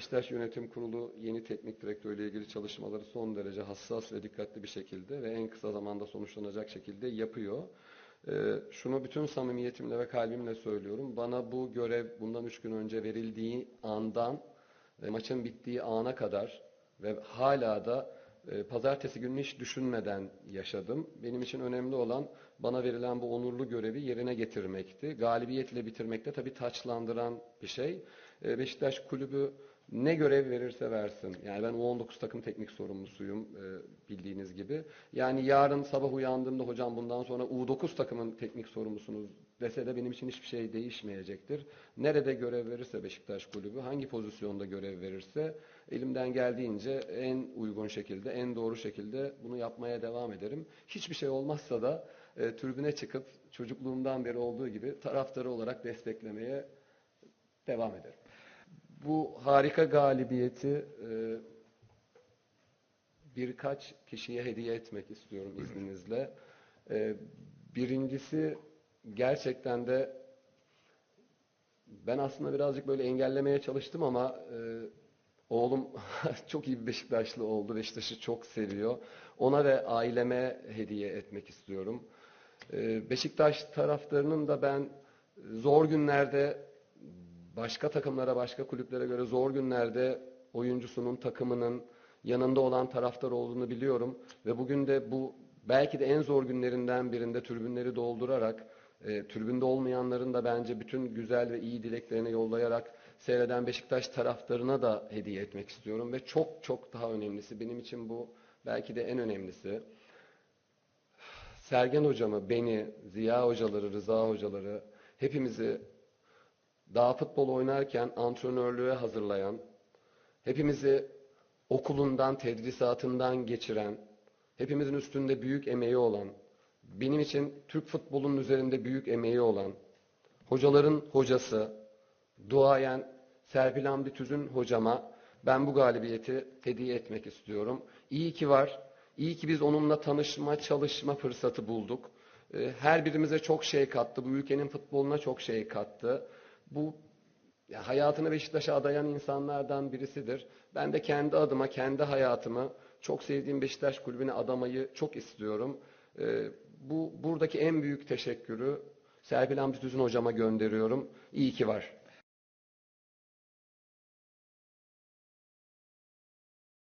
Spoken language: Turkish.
Beşiktaş Yönetim Kurulu yeni teknik direktörle ilgili çalışmaları son derece hassas ve dikkatli bir şekilde ve en kısa zamanda sonuçlanacak şekilde yapıyor. Ee, şunu bütün samimiyetimle ve kalbimle söylüyorum. Bana bu görev bundan üç gün önce verildiği andan e, maçın bittiği ana kadar ve hala da e, pazartesi gününü hiç düşünmeden yaşadım. Benim için önemli olan bana verilen bu onurlu görevi yerine getirmekti. Galibiyetle bitirmek de tabii taçlandıran bir şey. E, Beşiktaş kulübü ne görev verirse versin. Yani ben U19 takım teknik sorumlusuyum e, bildiğiniz gibi. Yani yarın sabah uyandığımda hocam bundan sonra U9 takımın teknik sorumlusunuz dese de benim için hiçbir şey değişmeyecektir. Nerede görev verirse Beşiktaş kulübü, hangi pozisyonda görev verirse elimden geldiğince en uygun şekilde, en doğru şekilde bunu yapmaya devam ederim. Hiçbir şey olmazsa da e, tribüne çıkıp çocukluğumdan beri olduğu gibi taraftarı olarak desteklemeye devam ederim. Bu harika galibiyeti e, birkaç kişiye hediye etmek istiyorum izninizle. E, birincisi gerçekten de ben aslında birazcık böyle engellemeye çalıştım ama e, oğlum çok iyi bir Beşiktaşlı oldu. Beşiktaş'ı çok seviyor. Ona ve aileme hediye etmek istiyorum. E, Beşiktaş taraftarının da ben zor günlerde başka takımlara, başka kulüplere göre zor günlerde oyuncusunun, takımının yanında olan taraftar olduğunu biliyorum. Ve bugün de bu belki de en zor günlerinden birinde tribünleri doldurarak, e, tribünde olmayanların da bence bütün güzel ve iyi dileklerini yollayarak seyreden Beşiktaş taraftarına da hediye etmek istiyorum. Ve çok çok daha önemlisi, benim için bu belki de en önemlisi. Sergen hocamı, beni, Ziya hocaları, Rıza hocaları, hepimizi daha futbol oynarken antrenörlüğe hazırlayan, hepimizi okulundan, tedrisatından geçiren, hepimizin üstünde büyük emeği olan, benim için Türk futbolunun üzerinde büyük emeği olan, hocaların hocası, duayen Serpil Hamdi Tüzün hocama ben bu galibiyeti hediye etmek istiyorum. İyi ki var, iyi ki biz onunla tanışma, çalışma fırsatı bulduk. Ee, her birimize çok şey kattı, bu ülkenin futboluna çok şey kattı bu ya hayatını Beşiktaş'a adayan insanlardan birisidir. Ben de kendi adıma, kendi hayatımı çok sevdiğim Beşiktaş kulübüne adamayı çok istiyorum. Ee, bu buradaki en büyük teşekkürü Serpil Hamdi Tüzün hocama gönderiyorum. İyi ki var.